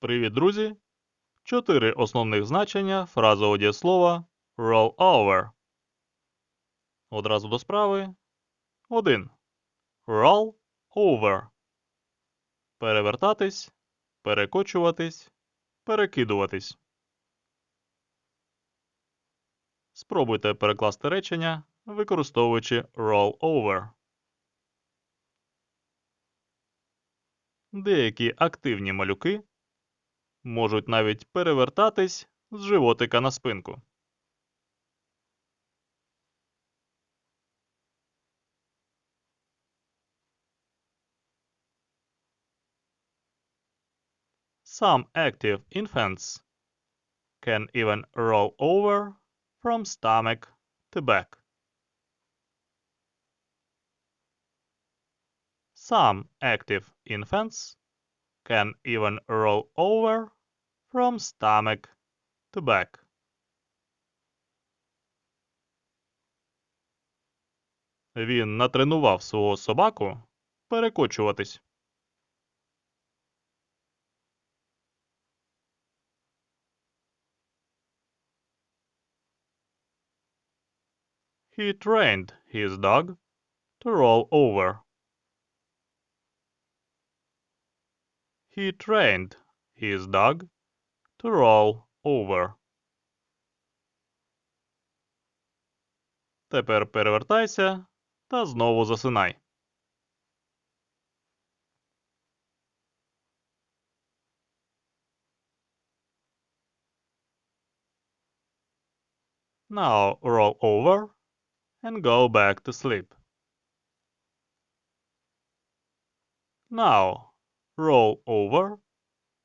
Привіт, друзі! Чотири основних значення фразового дієслова roll over. Одразу до справи. 1. Roll over. Перевертатись, перекочуватись, перекидуватись. Спробуйте перекласти речення, використовуючи roll over. Деякі активні малюки можуть навіть перевертатись з животика на спинку. Some active infants can even roll over from stomach to back. Some active infants can even roll over from stomach to back. Він натренував свого собаку перекочуватись. He trained his dog to roll over. He trained his dog to roll over. Тепер перевертайся та знову засинай. Now roll over and go back to sleep. Now roll over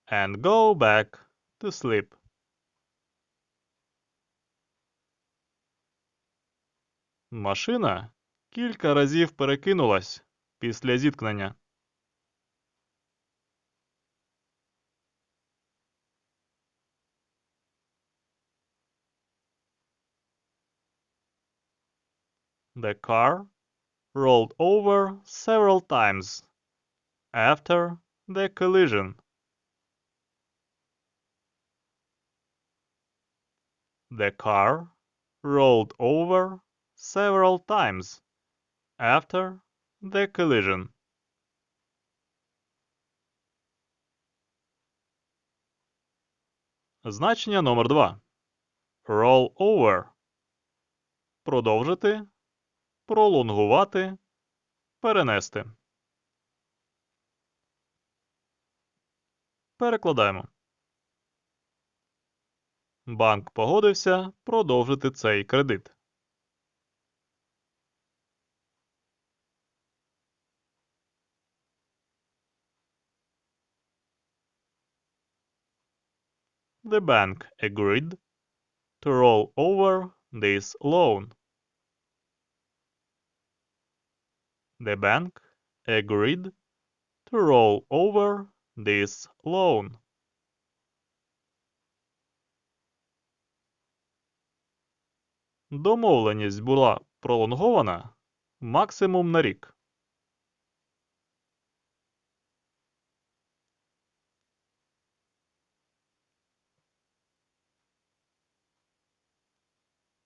and go back to sleep. Машина кілька разів перекинулась після зіткнення. The car rolled over several times after the collision. The car rolled over several times after the collision. Значення номер 2. Roll over. Продовжити. Пролонгувати. Перенести. Перекладаємо. Банк погодився продовжити цей кредит. The bank agreed to roll over this loan. The bank agreed to roll over this loan. Домовленість була пролонгована максимум на рік.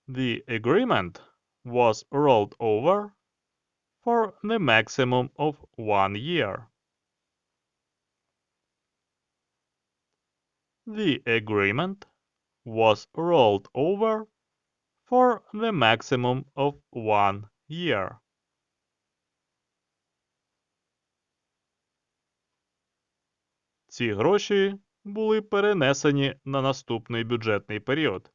The agreement was rolled over for the maximum of one year. The agreement was rolled over for the maximum of one year. Ці гроші були перенесені на наступний бюджетний період.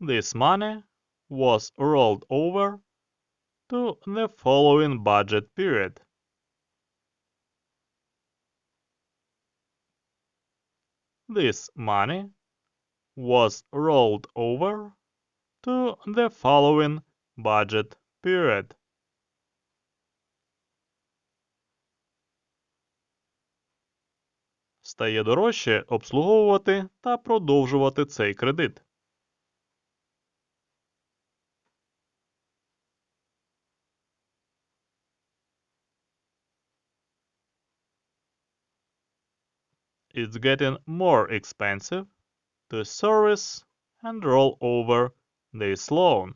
This money was rolled over to the following budget period. This money was rolled over to the following budget period. Стає дорожче обслуговувати та продовжувати цей кредит. It's getting more expensive to service and roll over this loan.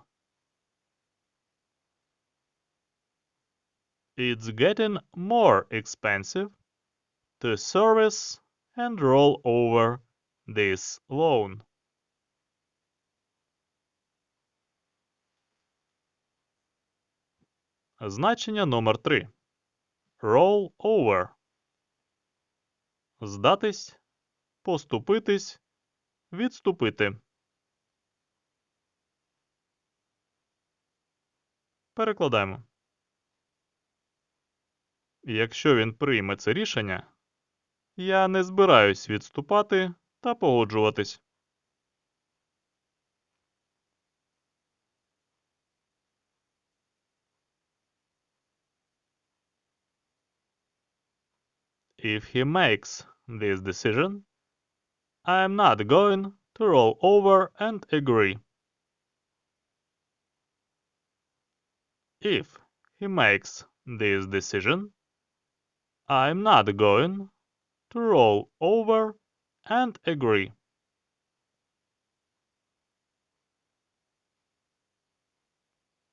It's getting more expensive to service and roll over this loan. Значення номер 3. Roll over. Здатись, поступитись, відступити. Перекладаємо. Якщо він прийме це рішення, я не збираюсь відступати та погоджуватись. If he makes this decision, I'm not going to roll over and agree. If he makes this decision, I'm not going to roll over and agree.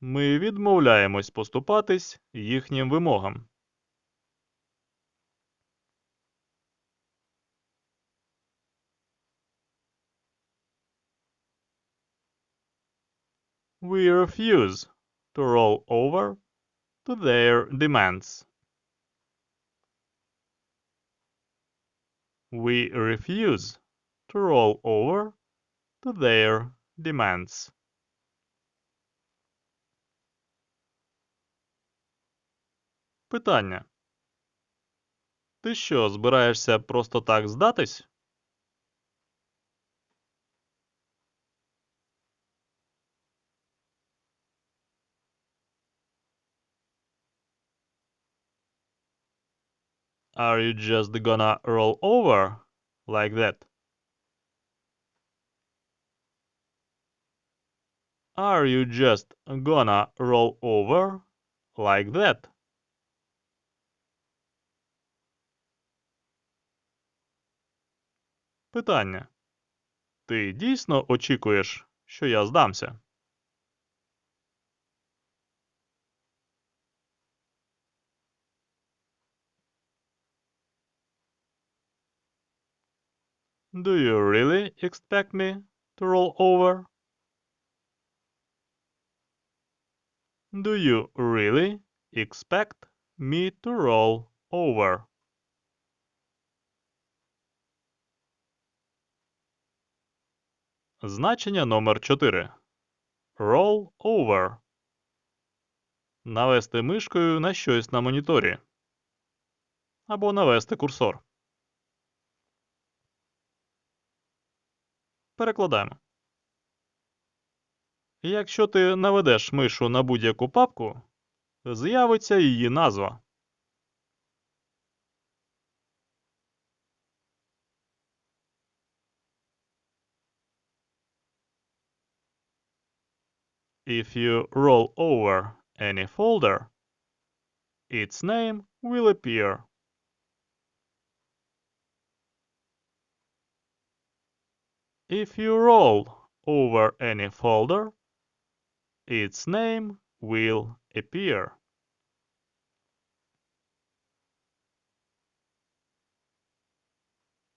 Ми відмовляємось поступатись їхнім вимогам. We refuse to roll over to their demands. We refuse to roll over to their demands. Питання. Ти що, збираєшся просто так здатись? Are you just gonna roll over like that? Are you just gonna roll over like that? Питання. Ти дійсно очікуєш, що я здамся? Do you really expect me to roll over? Do you really expect me to roll over? Значення номер 4. Roll over. Навести мишкою на щось на моніторі. Або навести курсор. Перекладаємо. Якщо ти наведеш мишу на будь-яку папку, з'явиться її назва. If you roll over any folder, its name will appear. If you roll over any folder, its name will appear.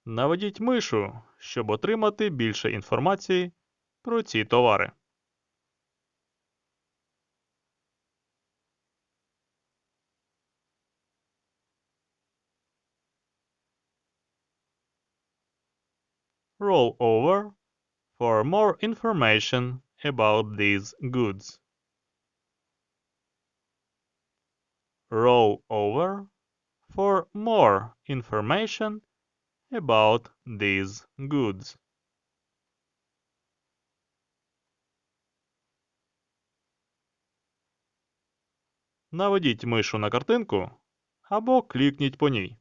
Наведіть мишу, щоб отримати більше інформації про ці товари. Roll over for more information about these goods. Roll over for more information about these goods. Наведіть мишу на картинку або клікніть по ній.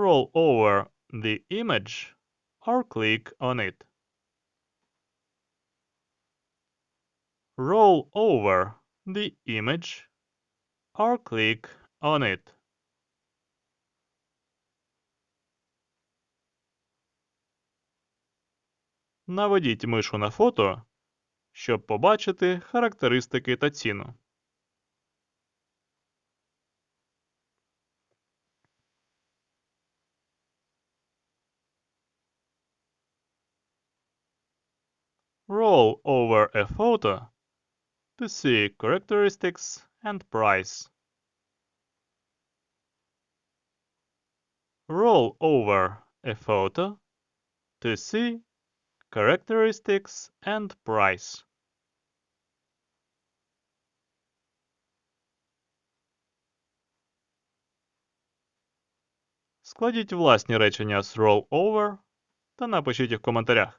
Roll over the image or click on it. Roll over the image or click on it. Наведіть мишу на фото, щоб побачити характеристики та ціну. Roll over a photo to see characteristics and price. Roll over a photo to see characteristics and price. Складіть власні речення з roll over та напишіть їх в коментарях.